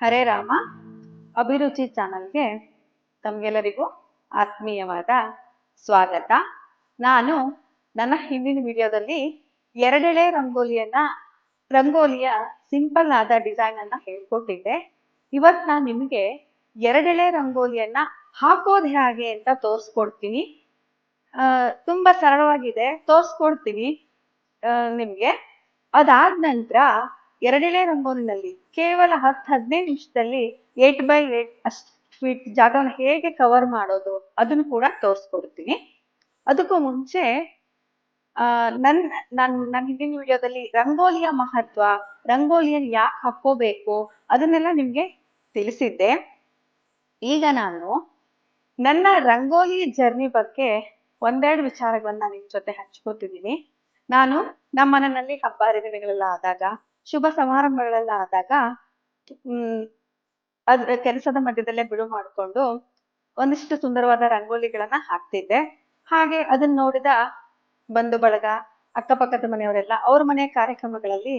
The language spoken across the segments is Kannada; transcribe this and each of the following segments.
ಹರೇ ರಾಮ. ಅಭಿರುಚಿ ಚಾನಲ್ಗೆ ತಮಗೆಲ್ಲರಿಗೂ ಆತ್ಮೀಯವಾದ ಸ್ವಾಗತ. ನಾನು ನನ್ನ ಹಿಂದಿನ ವಿಡಿಯೋದಲ್ಲಿ ಎರಡೆಳೆ ರಂಗೋಲಿಯನ್ನ, ರಂಗೋಲಿಯ ಸಿಂಪಲ್ ಆದ ಡಿಸೈನ್ ಅನ್ನ ಹೇಳ್ಕೊಟ್ಟಿದ್ದೆ. ಇವತ್ ನಾನು ನಿಮಗೆ ಎರಡೆಳೆ ರಂಗೋಲಿಯನ್ನ ಹಾಕೋದ್ ಹೇಗೆ ಅಂತ ತೋರಿಸ್ಕೊಡ್ತೀನಿ. ತುಂಬಾ ಸರಳವಾಗಿದೆ. ತೋರಿಸ್ಕೊಡ್ತೀನಿ ನಿಮ್ಗೆ. ಅದಾದ ನಂತರ ಎರಡೆಳೆ ರಂಗೋಲಿನಲ್ಲಿ ಕೇವಲ ಹತ್ತು ಹದಿನೈದು ನಿಮಿಷದಲ್ಲಿ ಏಟ್ ಬೈ ಏಟ್ ಅಷ್ಟು ಫೀಟ್ ಜಾಗವನ್ನು ಹೇಗೆ ಕವರ್ ಮಾಡೋದು ಅದನ್ನು ಕೂಡ ತೋರಿಸ್ಕೊಡ್ತೀನಿ. ಅದಕ್ಕೂ ಮುಂಚೆ ನನ್ ನನ್ ನನ್ನ ಹಿಂದಿನ ವಿಡಿಯೋದಲ್ಲಿ ರಂಗೋಲಿಯ ಮಹತ್ವ, ರಂಗೋಲಿಯನ್ನು ಯಾಕೆ ಹಾಕೋಬೇಕು ಅದನ್ನೆಲ್ಲ ನಿಮ್ಗೆ ತಿಳಿಸಿದ್ದೆ. ಈಗ ನಾನು ನನ್ನ ರಂಗೋಲಿ ಜರ್ನಿ ಬಗ್ಗೆ ಒಂದೆರಡು ವಿಚಾರಗಳನ್ನ ನಿಮ್ ಜೊತೆ ಹಂಚ್ಕೋತಿದ್ದೀನಿ. ನಾನು ನಮ್ಮ ಮನೆಯಲ್ಲಿ ಹಬ್ಬ ಹರಿದಿನಗಳೆಲ್ಲ ಆದಾಗ ಶುಭ ಸಮಾರಂಭಗಳೆಲ್ಲ ಆದಾಗ, ಹ್ಮ್ ಅದ್ರ ಕೆಲಸದ ಮಧ್ಯದಲ್ಲೇ ಬಿಡು ಮಾಡ್ಕೊಂಡು ಒಂದಿಷ್ಟು ಸುಂದರವಾದ ರಂಗೋಲಿಗಳನ್ನ ಹಾಕ್ತಿದ್ದೆ. ಹಾಗೆ ಅದನ್ನ ನೋಡಿದ ಬಂಧು ಬಳಗ, ಅಕ್ಕಪಕ್ಕದ ಮನೆಯವರೆಲ್ಲ ಅವ್ರ ಮನೆಯ ಕಾರ್ಯಕ್ರಮಗಳಲ್ಲಿ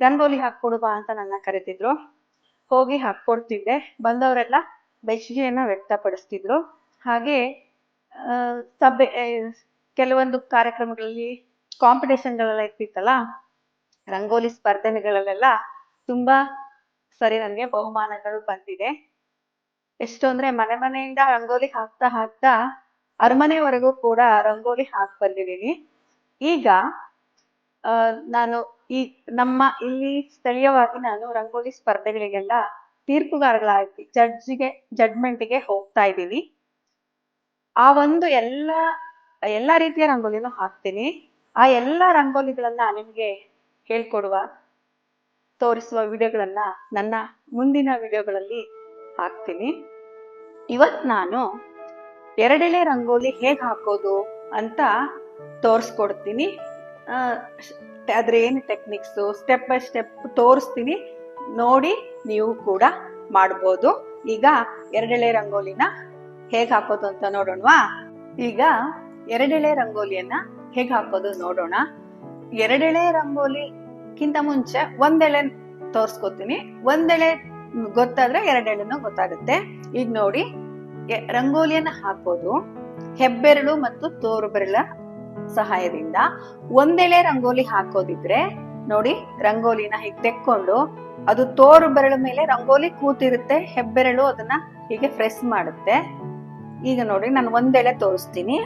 ರಂಗೋಲಿ ಹಾಕೊಡುವ ಅಂತ ನನ್ನ ಕರೆತಿದ್ರು ಹೋಗಿ ಹಾಕೊಡ್ತಿದ್ದೆ ಬಂದವರೆಲ್ಲ ಮೆಚ್ಚುಗೆಯನ್ನ ವ್ಯಕ್ತಪಡಿಸ್ತಿದ್ರು. ಹಾಗೆ ಸಭೆ, ಕೆಲವೊಂದು ಕಾರ್ಯಕ್ರಮಗಳಲ್ಲಿ ಕಾಂಪಿಟೇಷನ್ಗಳೆಲ್ಲ ಇರ್ತಿತ್ತಲ್ಲ ರಂಗೋಲಿ ಸ್ಪರ್ಧೆಗಳಲ್ಲೆಲ್ಲ ತುಂಬಾ ಸರಿ ನನಗೆ ಬಹುಮಾನಗಳು ಬಂದಿದೆ. ಎಷ್ಟು ಅಂದ್ರೆ ಮನೆ ಮನೆಯಿಂದ ರಂಗೋಲಿ ಹಾಕ್ತಾ ಹಾಕ್ತಾ ಅರಮನೆವರೆಗೂ ಕೂಡ ರಂಗೋಲಿ ಹಾಕ್ ಬಂದಿದ್ದೀನಿ. ಈಗ ನಾನು ಈ ನಮ್ಮ ಇಲ್ಲಿ ಸ್ಥಳೀಯವಾಗಿ ನಾನು ರಂಗೋಲಿ ಸ್ಪರ್ಧೆಗಳಿಗೆಲ್ಲ ತೀರ್ಪುಗಾರಗಳಾಗಿ, ಜಡ್ಜಿಗೆ ಜಡ್ಮೆಂಟ್ಗೆ ಹೋಗ್ತಾ ಇದ್ದೀನಿ. ಆ ಒಂದು ಎಲ್ಲ, ಎಲ್ಲಾ ರೀತಿಯ ರಂಗೋಲಿನೂ ಹಾಕ್ತೀನಿ. ಆ ಎಲ್ಲ ರಂಗೋಲಿಗಳನ್ನ ನಿಮ್ಗೆ ಹೇಳ್ಕೊಡುವ, ತೋರಿಸುವ ವಿಡಿಯೋಗಳನ್ನ ನನ್ನ ಮುಂದಿನ ವಿಡಿಯೋಗಳಲ್ಲಿ ಹಾಕ್ತೀನಿ. ಇವತ್ ನಾನು ಎರಡೆಳೆ ರಂಗೋಲಿ ಹೇಗ್ ಹಾಕೋದು ಅಂತ ತೋರಿಸ್ಕೊಡ್ತೀನಿ. ಅದ್ರ ಏನು ಟೆಕ್ನಿಕ್ಸ್ ಸ್ಟೆಪ್ ಬೈ ಸ್ಟೆಪ್ ತೋರಿಸ್ತೀನಿ. ನೋಡಿ ನೀವು ಕೂಡ ಮಾಡ್ಬೋದು. ಈಗ ಎರಡೆಳೆ ರಂಗೋಲಿನ ಹೇಗ್ ಹಾಕೋದು ಅಂತ ನೋಡೋಣವಾ? ಈಗ ಎರಡೆಳೆ ರಂಗೋಲಿಯನ್ನ ಹೇಗ್ ಹಾಕೋದು ನೋಡೋಣ. ಎರಡೆಳೆ ರಂಗೋಲಿಕ್ಕಿಂತ ಮುಂಚೆ ಒಂದೆಳೆ ತೋರ್ಸ್ಕೊತೀನಿ. ಒಂದೆಳೆ ಗೊತ್ತಾದ್ರೆ ಎರಡೆಳೆನೂ ಗೊತ್ತಾಗುತ್ತೆ. ಈಗ ನೋಡಿ ರಂಗೋಲಿಯನ್ನ ಹಾಕೋದು ಹೆಬ್ಬೆರಳು ಮತ್ತು ತೋರು ಬೆರಳ ಸಹಾಯದಿಂದ. ಒಂದೆಳೆ ರಂಗೋಲಿ ಹಾಕೋದಿದ್ರೆ, ನೋಡಿ, ರಂಗೋಲಿನ ಹೀಗೆ ತೆಕ್ಕೊಂಡು ಅದು ತೋರು ಬೆರಳ ಮೇಲೆ ರಂಗೋಲಿ ಕೂತಿರುತ್ತೆ, ಹೆಬ್ಬೆರಳು ಅದನ್ನ ಹೀಗೆ ಫ್ರೆಸ್ ಮಾಡುತ್ತೆ. ಈಗ ನೋಡಿ, ನಾನು ಒಂದೆಳೆ ತೋರಿಸ್ತೀನಿ.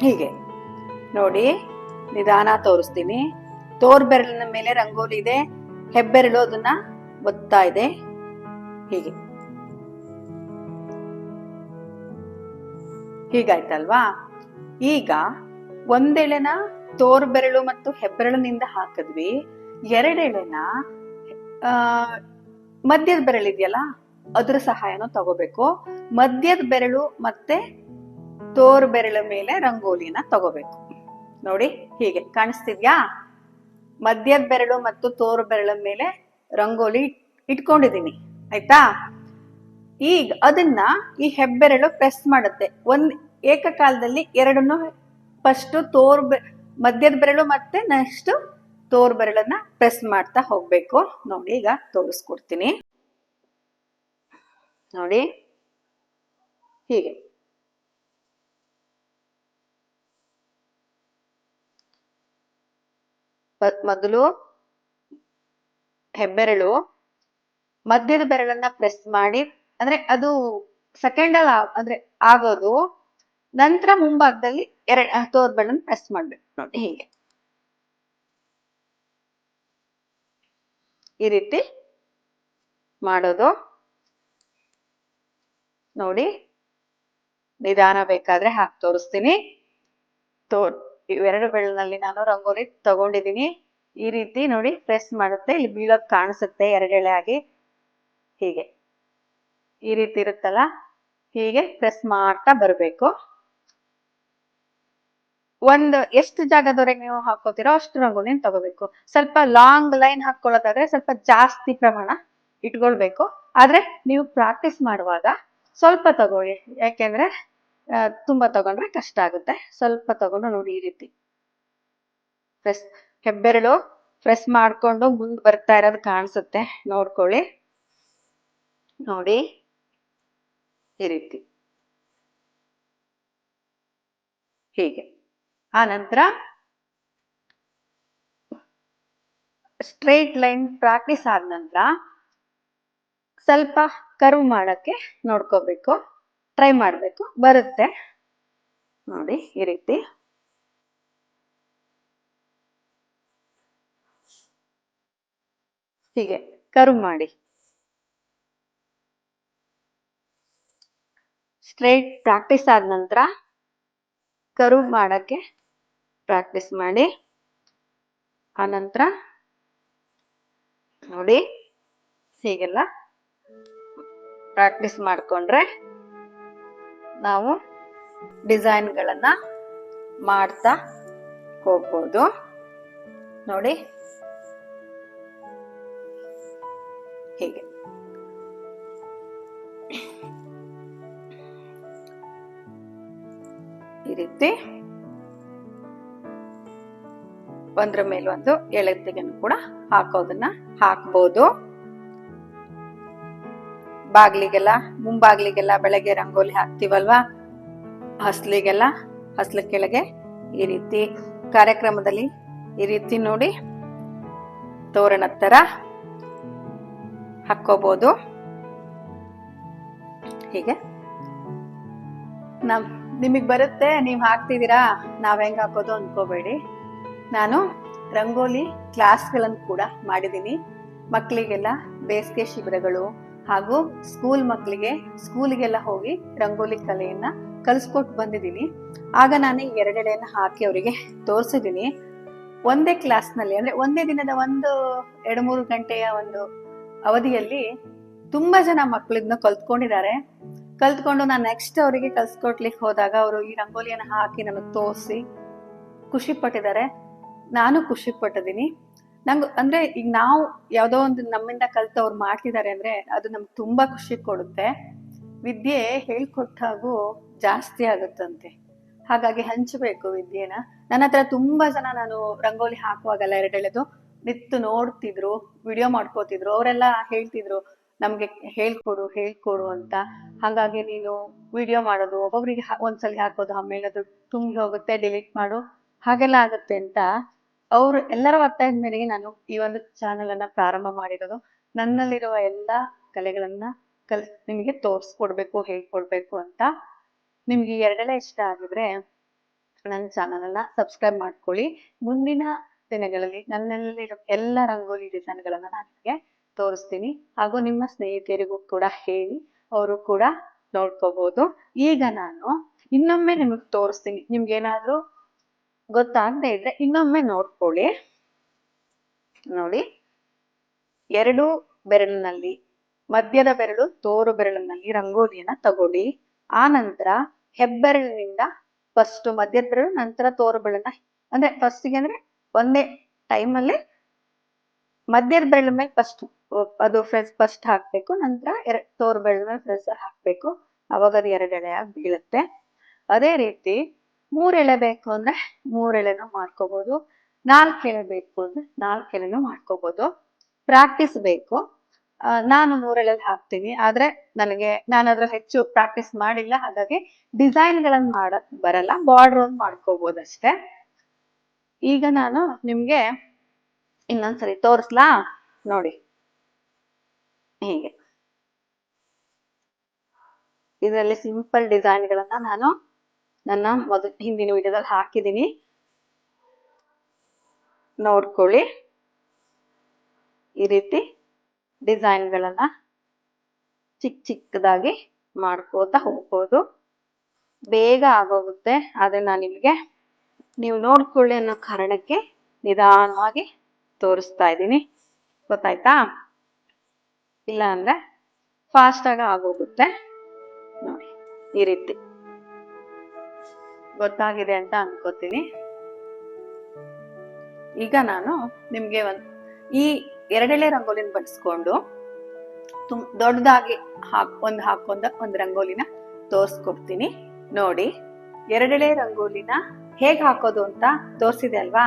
ಹೀಗೆ. ನೋಡಿ, ನಿಧಾನ ತೋರಿಸ್ತೀನಿ. ತೋರ್ ಬೆರಳಿನ ಮೇಲೆ ರಂಗೋಲಿ ಇದೆ. ಹೆಬ್ಬೆರಳು ಅದನ್ನ ಒತ್ತಾ ಇದೆ. ಹೀಗೆ. ಹೀಗಾಯ್ತಲ್ವಾ? ಈಗ ಒಂದೆಳೆನ ತೋರ್ ಬೆರಳು ಮತ್ತು ಹೆಬ್ಬೆರಳಿನಿಂದ ಹಾಕಿದ್ವಿ. ಎರಡೆಳೆನ, ಆ, ಮಧ್ಯದ ಬೆರಳಿದೆಯಲ್ಲ ಅದ್ರ ಸಹಾಯನೂ ತಗೋಬೇಕು. ಮಧ್ಯದ ಬೆರಳು ಮತ್ತೆ ತೋರ್ ಬೆರಳ ಮೇಲೆ ರಂಗೋಲಿನ ತಗೋಬೇಕು. ನೋಡಿ ಹೀಗೆ ಕಾಣಿಸ್ತಿದ್ಯಾ? ಮಧ್ಯದ ಬೆರಳು ಮತ್ತು ತೋರು ಬೆರಳ ಮೇಲೆ ರಂಗೋಲಿ ಇಟ್ಕೊಂಡಿದ್ದೀನಿ, ಆಯ್ತಾ? ಈಗ ಅದನ್ನ ಈ ಹೆಬ್ಬೆರಳು ಪ್ರೆಸ್ ಮಾಡುತ್ತೆ. ಒಂದ್ ಏಕಕಾಲದಲ್ಲಿ ಎರಡನ್ನು ಫಸ್ಟ್ ತೋರ್ ಮಧ್ಯದ ಬೆರಳು ಮತ್ತೆ ನೆಕ್ಸ್ಟ್ ತೋರ್ ಬೆರಳನ್ನ ಪ್ರೆಸ್ ಮಾಡ್ತಾ ಹೋಗ್ಬೇಕು. ನೋಡಿ ಈಗ ತೋರಿಸ್ಕೊಡ್ತೀನಿ. ನೋಡಿ ಹೀಗೆ. ಮೊದಲು ಹೆಬ್ಬೆರಳು, ಮಧ್ಯದ ಬೆರಳನ್ನ ಪ್ರೆಸ್ ಮಾಡಿ, ಅಂದ್ರೆ ಅದು ಸೆಕೆಂಡ್ ಅಲ್ಲಿ, ಅಂದ್ರೆ ಆಗೋದು. ನಂತರ ಮುಂಭಾಗದಲ್ಲಿ ಎರಡ್ ತೋರ್ ಬೆರಳನ್ನ ಪ್ರೆಸ್ ಮಾಡ್ಬೇಕು ನೋಡಿ ಹೀಗೆ. ಈ ರೀತಿ ಮಾಡೋದು. ನೋಡಿ, ನಿಧಾನ ಬೇಕಾದ್ರೆ ಹಾಕಿ ತೋರಿಸ್ತೀನಿ. ತೋರ್ ಇವೆರಡು ಬೆರಳಿನಲ್ಲಿ ನಾನು ರಂಗೋಲಿ ತಗೊಂಡಿದ್ದೀನಿ. ಈ ರೀತಿ ನೋಡಿ ಪ್ರೆಸ್ ಮಾಡುತ್ತೆ. ಇಲ್ಲಿ ಬೀಳೋದ್ ಕಾಣಿಸುತ್ತೆ ಎರಡೆಳೆ ಆಗಿ ಹೀಗೆ. ಈ ರೀತಿ ಇರುತ್ತಲ್ಲ? ಹೀಗೆ ಪ್ರೆಸ್ ಮಾಡ್ತಾ ಬರಬೇಕು. ಒಂದು, ಎಷ್ಟು ಜಾಗದವರೆಗೆ ನೀವು ಹಾಕೋತೀರೋ ಅಷ್ಟು ರಂಗೋಲಿನ ತಗೋಬೇಕು. ಸ್ವಲ್ಪ ಲಾಂಗ್ ಲೈನ್ ಹಾಕೊಳ್ಳೋದಾದ್ರೆ ಸ್ವಲ್ಪ ಜಾಸ್ತಿ ಪ್ರಮಾಣ ಇಟ್ಕೊಳ್ಬೇಕು. ಆದ್ರೆ ನೀವು ಪ್ರಾಕ್ಟೀಸ್ ಮಾಡುವಾಗ ಸ್ವಲ್ಪ ತಗೊಳ್ಳಿ. ಯಾಕೆಂದ್ರೆ ತುಂಬಾ ತಗೊಂಡ್ರೆ ಕಷ್ಟ ಆಗುತ್ತೆ. ಸ್ವಲ್ಪ ತಗೊಂಡು ನೋಡಿ ಈ ರೀತಿ. ಪ್ರೆಸ್ ಹೆಬ್ಬೆರಳು ಪ್ರೆಸ್ ಮಾಡ್ಕೊಂಡು ಮುಂದ್ ಬರ್ತಾ ಇರೋದು ಕಾಣಿಸುತ್ತೆ. ನೋಡ್ಕೊಳ್ಳಿ. ನೋಡಿ. ಈ ರೀತಿ. ಹೀಗೆ. ಆ ನಂತರ ಸ್ಟ್ರೈಟ್ ಲೈನ್ ಪ್ರಾಕ್ಟೀಸ್ ಆದ ನಂತರ ಸ್ವಲ್ಪ ಕರ್ವ್ ಮಾಡಕ್ಕೆ ನೋಡ್ಕೋಬೇಕು. ಟ್ರೈ ಮಾಡಬೇಕು. ಬರುತ್ತೆ. ನೋಡಿ, ಈ ರೀತಿ. ಹೀಗೆ ಕರ್ವ್ ಮಾಡಿ. ಸ್ಟ್ರೈಟ್ ಪ್ರಾಕ್ಟೀಸ್ ಆದ ನಂತರ ಕರ್ವ್ ಮಾಡಕ್ಕೆ ಪ್ರಾಕ್ಟೀಸ್ ಮಾಡಿ. ಆ ನಂತರ ನೋಡಿ, ಹೀಗೆಲ್ಲ ಪ್ರಾಕ್ಟೀಸ್ ಮಾಡ್ಕೊಂಡ್ರೆ ನಾವು ಡಿಸೈನ್ಗಳನ್ನು ಮಾಡ್ತಾ ಹೋಗ್ಬೋದು. ನೋಡಿ. ಹೀಗೆ. ಈ ರೀತಿ ಒಂದ್ರ ಮೇಲೆ ಒಂದು ಎಳೆತಿಗೆನು ಕೂಡ ಹಾಕೋದನ್ನ ಹಾಕ್ಬೋದು. ಬಾಗ್ಲಿಗೆಲ್ಲ ಮುಂಬಾಗ್ಲಿಗೆಲ್ಲ ಬೆಳಗ್ಗೆ ರಂಗೋಲಿ ಹಾಕ್ತಿವಲ್ವಾ? ಹಸ್ಲಿಗೆಲ್ಲ, ಹಸ್ಲ ಕೆಳಗೆ ಈ ರೀತಿ ಕಾರ್ಯಕ್ರಮದಲ್ಲಿ ಈ ರೀತಿ ನೋಡಿ ತೋರಣದ ತರ ಹಾಕೋಬಹುದು ಹೀಗೆ. ನಮ್, ನಿಮಗ್ ಬರುತ್ತೆ, ನೀವ್ ಹಾಕ್ತಿದ್ದೀರಾ? ನಾವ್ ಹೆಂಗ್ ಹಾಕೋದು ಅನ್ಕೋಬೇಡಿ. ನಾನು ರಂಗೋಲಿ ಕ್ಲಾಸ್ಗಳನ್ನು ಕೂಡ ಮಾಡಿದ್ದೀನಿ. ಮಕ್ಕಳಿಗೆಲ್ಲ ಬೇಸಿಗೆ ಶಿಬಿರಗಳು ಹಾಗೂ ಸ್ಕೂಲ್ ಮಕ್ಕಳಿಗೆ ಸ್ಕೂಲಿಗೆಲ್ಲ ಹೋಗಿ ರಂಗೋಲಿ ಕಲೆಯನ್ನ ಕಲಿಸ್ಕೊಟ್ಟು ಬಂದಿದ್ದೀನಿ. ಆಗ ನಾನು ಎರಡೆಡೆಯನ್ನ ಹಾಕಿ ಅವರಿಗೆ ತೋರಿಸಿದ್ದೀನಿ. ಒಂದೇ ಕ್ಲಾಸ್ನಲ್ಲಿ ಅಂದ್ರೆ ಒಂದೇ ದಿನದ ಒಂದು ಎರಡು ಮೂರು ಗಂಟೆಯ ಒಂದು ಅವಧಿಯಲ್ಲಿ ತುಂಬಾ ಜನ ಮಕ್ಕಳು ಕಲ್ತ್ಕೊಂಡಿದ್ದಾರೆ. ಕಲ್ತ್ಕೊಂಡು ನಾನು ನೆಕ್ಸ್ಟ್ ಅವರಿಗೆ ಕಲ್ಸ್ಕೊಟ್ಲಿಕ್ಕೆ ಹೋದಾಗ ಅವರು ಈ ರಂಗೋಲಿಯನ್ನ ಹಾಕಿ ನನಗೆ ತೋರಿಸಿ ಖುಷಿ ಪಟ್ಟಿದ್ದಾರೆ. ನಾನು ಖುಷಿ ಪಟ್ಟಿದ್ದೀನಿ ನಂಗೆ ಅಂದ್ರೆ ಈಗ ನಾವು ಯಾವುದೋ ಒಂದು ನಮ್ಮಿಂದ ಕಲ್ತು ಅವ್ರು ಮಾಡ್ತಿದ್ದಾರೆ ಅಂದ್ರೆ ಅದು ನಮ್ಗೆ ತುಂಬಾ ಖುಷಿ ಕೊಡುತ್ತೆ. ವಿದ್ಯೆ ಹೇಳ್ಕೊಟ್ಟಾಗೂ ಜಾಸ್ತಿ ಆಗುತ್ತಂತೆ. ಹಾಗಾಗಿ ಹಂಚಬೇಕು ವಿದ್ಯೆನ. ನನ್ನ ಹತ್ರ ತುಂಬಾ ಜನ ನಾನು ರಂಗೋಲಿ ಹಾಕುವಾಗಲ್ಲ ಎರಡೆಳೆದು ನಿತ್ತು ನೋಡ್ತಿದ್ರು, ವಿಡಿಯೋ ಮಾಡ್ಕೋತಿದ್ರು, ಅವರೆಲ್ಲ ಹೇಳ್ತಿದ್ರು, ನಮ್ಗೆ ಹೇಳ್ಕೊಡು ಹೇಳ್ಕೊಡು ಅಂತ. ಹಾಗಾಗಿ ನೀನು ವಿಡಿಯೋ ಮಾಡೋದು, ಒಬ್ಬೊಬ್ರಿಗೆ ಒಂದ್ಸಲಿ ಹಾಕೋದು ಆಮೇಲೆ ಅದು ತುಂಬಿ ಹೋಗುತ್ತೆ, ಡಿಲೀಟ್ ಮಾಡು, ಹಾಗೆಲ್ಲ ಆಗುತ್ತೆ ಅಂತ ಅವ್ರು ಎಲ್ಲರ ಒತ್ತಾಯದ ಮೇರೆಗೆ ನಾನು ಈ ಒಂದು ಚಾನೆಲ್ ಅನ್ನ ಪ್ರಾರಂಭ ಮಾಡಿರೋದು. ನನ್ನಲ್ಲಿರುವ ಎಲ್ಲಾ ಕಲೆಗಳನ್ನ ಕಲ್, ನಿಮಗೆ ತೋರಿಸ್ಕೊಡ್ಬೇಕು, ಹೇಳ್ಕೊಡ್ಬೇಕು ಅಂತ ನಿಮ್ಗೆ ಎರಡೆಲ್ಲ ಇಷ್ಟ ಆಗಿದ್ರೆ ನನ್ನ ಚಾನಲ್ ಅನ್ನ ಸಬ್ಸ್ಕ್ರೈಬ್ ಮಾಡ್ಕೊಳ್ಳಿ. ಮುಂದಿನ ದಿನಗಳಲ್ಲಿ ನನ್ನಲ್ಲಿರೋ ಎಲ್ಲ ರಂಗೋಲಿ ಡಿಸೈನ್ಗಳನ್ನ ನಾನು ನಿಮಗೆ ತೋರಿಸ್ತೀನಿ. ಹಾಗೂ ನಿಮ್ಮ ಸ್ನೇಹಿತರಿಗೂ ಕೂಡ ಹೇಳಿ ಅವರು ಕೂಡ ನೋಡ್ಕೋಬಹುದು ಈಗ ನಾನು ಇನ್ನೊಮ್ಮೆ ನಿಮಗೆ ತೋರಿಸ್ತೀನಿ. ನಿಮ್ಗೆ ಏನಾದ್ರೂ ಗೊತ್ತಾಗದೆ ಇದ್ರೆ ಇನ್ನೊಮ್ಮೆ ನೋಡ್ಕೊಳ್ಳಿ. ನೋಡಿ, ಎರಡು ಬೆರಳಿನಲ್ಲಿ, ಮಧ್ಯದ ಬೆರಳು, ತೋರು ಬೆರಳಿನಲ್ಲಿ ರಂಗೋಲಿಯನ್ನ ತಗೊಳ್ಳಿ. ಆ ನಂತರ ಹೆಬ್ಬೆರಳಿನಿಂದ ಫಸ್ಟ್ ಮಧ್ಯದ ಬೆರಳು, ನಂತರ ತೋರು ಬೆರಳನ್ನ, ಅಂದ್ರೆ ಫಸ್ಟಿಗೆ ಅಂದ್ರೆ ಒಂದೇ ಟೈಮ್ ಅಲ್ಲಿ ಮಧ್ಯದ ಬೆರಳ ಮೇಲೆ ಫಸ್ಟ್ ಅದು ಫ್ರೆಸ್ ಫಸ್ಟ್ ಹಾಕ್ಬೇಕು, ನಂತರ ಎರಡ್ ತೋರು ಬೆರಳ ಮೇಲೆ ಫ್ರೆಸ್ ಹಾಕ್ಬೇಕು. ಅವಾಗ ಅದು ಎರಡೆಳೆಯಾಗಿ ಬೀಳುತ್ತೆ. ಅದೇ ರೀತಿ ಮೂರ್ ಎಳೆ ಬೇಕು ಅಂದ್ರೆ ಮೂರ್ ಎಳೆನು ಮಾಡ್ಕೋಬಹುದು ನಾಲ್ಕು ಎಳೆ ಬೇಕು ಅಂದ್ರೆ ನಾಲ್ಕ್ ಎಳೆನೂ ಮಾಡ್ಕೋಬಹುದು ಪ್ರಾಕ್ಟೀಸ್ ಬೇಕು. ನಾನು ಮೂರೆಳೆದು ಹಾಕ್ತೀನಿ. ಆದ್ರೆ ನನಗೆ ನಾನು ಅದ್ರ ಹೆಚ್ಚು ಪ್ರಾಕ್ಟೀಸ್ ಮಾಡಿಲ್ಲ, ಹಾಗಾಗಿ ಡಿಸೈನ್ ಗಳನ್ನ ಮಾಡಕ್ ಬರಲ್ಲ. ಬಾರ್ಡರ್ ಒಂದು ಮಾಡ್ಕೋಬಹುದು ಅಷ್ಟೇ. ಈಗ ನಾನು ನಿಮ್ಗೆ ಇನ್ನೊಂದ್ಸರಿ ತೋರಿಸ್ಲಾ? ನೋಡಿ. ಹೀಗೆ. ಇದರಲ್ಲಿ ಸಿಂಪಲ್ ಡಿಸೈನ್ ಗಳನ್ನ ನಾನು ನನ್ನ ಮೊದ, ಹಿಂದಿನ ವಿಡಿಯೋದಲ್ಲಿ ಹಾಕಿದ್ದೀನಿ. ನೋಡ್ಕೊಳ್ಳಿ. ಈ ರೀತಿ ಡಿಸೈನ್ ಗಳನ್ನ ಚಿಕ್ಕ ಚಿಕ್ಕದಾಗಿ ಮಾಡ್ಕೋತಾ ಹೋಗ್ಬೋದು. ಬೇಗ ಆಗೋಗುತ್ತೆ, ಆದರೆ ನಾನು ನಿಮಗೆ ನೀವು ನೋಡ್ಕೊಳ್ಳಿ ಅನ್ನೋ ಕಾರಣಕ್ಕೆ ನಿಧಾನವಾಗಿ ತೋರಿಸ್ತಾ ಇದ್ದೀನಿ. ಗೊತ್ತಾಯ್ತಾ? ಇಲ್ಲ ಅಂದ್ರೆ ಫಾಸ್ಟಾಗಿ ಆಗಿ ಆಗೋಗುತ್ತೆ. ನೋಡಿ, ಈ ರೀತಿ. ಗೊತ್ತಾಗಿದೆ ಅಂತ ಅನ್ಕೋತೀನಿ. ಈಗ ನಾನು ನಿಮ್ಗೆ ಒಂದ್ ಈ ಎರಡೆಳೆ ರಂಗೋಲಿನ ಬಡಿಸ್ಕೊಂಡು ತುಂ ದೊಡ್ಡದಾಗಿ ಹಾಕ್ ಒಂದ್ ಹಾಕೊಂಡ ಒಂದ್ ರಂಗೋಲಿನ ತೋರ್ಸ್ಕೊಡ್ತೀನಿ. ನೋಡಿ, ಎರಡೆಳೆ ರಂಗೋಲಿನ ಹೇಗ್ ಹಾಕೋದು ಅಂತ ತೋರ್ಸಿದೆ ಅಲ್ವಾ?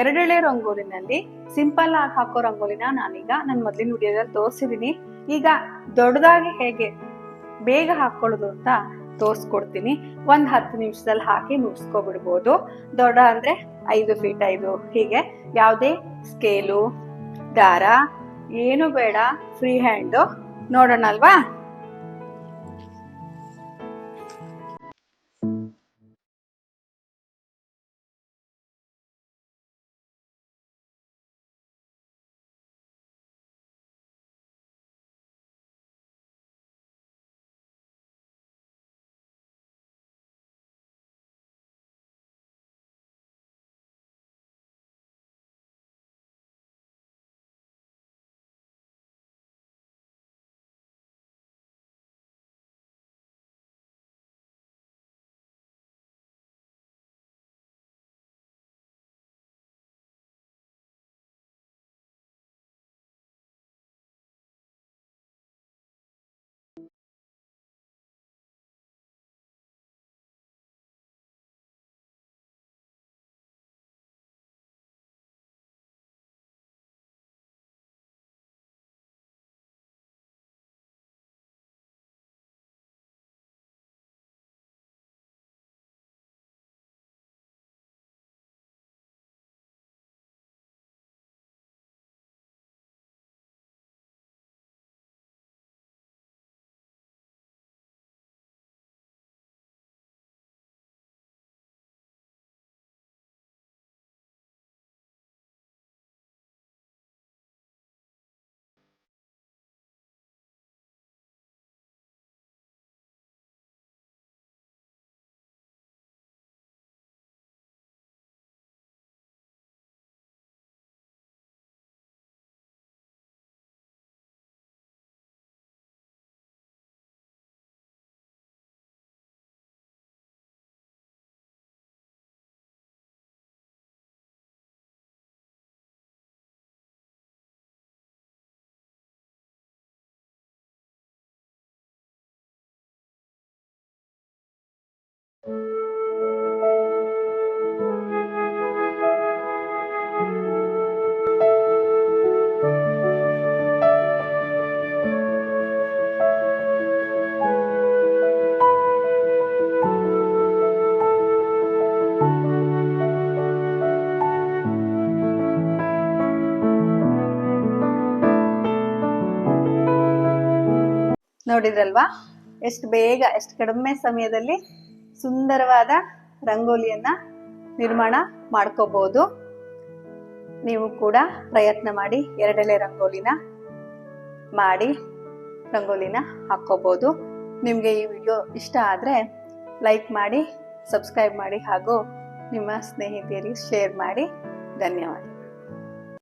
ಎರಡೆಳೆ ರಂಗೋಲಿನಲ್ಲಿ ಸಿಂಪಲ್ ಆಗಿ ಹಾಕೋ ರಂಗೋಲಿನ ನಾನೀಗ ನನ್ನ ಮೊದಲಿನ ವಿಡಿಯೋದಲ್ಲಿ ತೋರಿಸಿದೀನಿ. ಈಗ ದೊಡ್ಡದಾಗಿ ಹೇಗೆ ಬೇಗ ಹಾಕೊಳ್ಳೋದು ಅಂತ ತೋರಿಸ್ಕೊಡ್ತೀನಿ. ಒಂದು ಹತ್ತು ನಿಮಿಷದಲ್ಲಿ ಹಾಕಿ ಮುಗಿಸ್ಕೊಬಿಡ್ಬೋದು. ದೊಡ್ಡ ಅಂದರೆ ಐದು ಫೀಟ್ ಐದು. ಹೀಗೆ ಯಾವುದೇ ಸ್ಕೇಲು ದಾರ, ಏನು ಬೇಡ ಫ್ರೀ ಹ್ಯಾಂಡು ನೋಡೋಣ ಅಲ್ವಾ ನೋಡಿದ್ರಲ್ವಾ? ಎಷ್ಟು ಬೇಗ, ಎಷ್ಟು ಕಡಿಮೆ ಸಮಯದಲ್ಲಿ ಸುಂದರವಾದ ರಂಗೋಲಿಯನ್ನ ನಿರ್ಮಾಣ ಮಾಡ್ಕೋಬಹುದು ನೀವು ಕೂಡ ಪ್ರಯತ್ನ ಮಾಡಿ ಎರಡೆಲೆ ರಂಗೋಲಿನ ಮಾಡಿ, ರಂಗೋಲಿನ ಹಾಕೋಬಹುದು ನಿಮಗೆ ಈ ವಿಡಿಯೋ ಇಷ್ಟ ಆದರೆ ಲೈಕ್ ಮಾಡಿ, ಸಬ್ಸ್ಕ್ರೈಬ್ ಮಾಡಿ ಹಾಗೂ ನಿಮ್ಮ ಸ್ನೇಹಿತೆಯರಿಗೆ ಶೇರ್ ಮಾಡಿ. ಧನ್ಯವಾದ.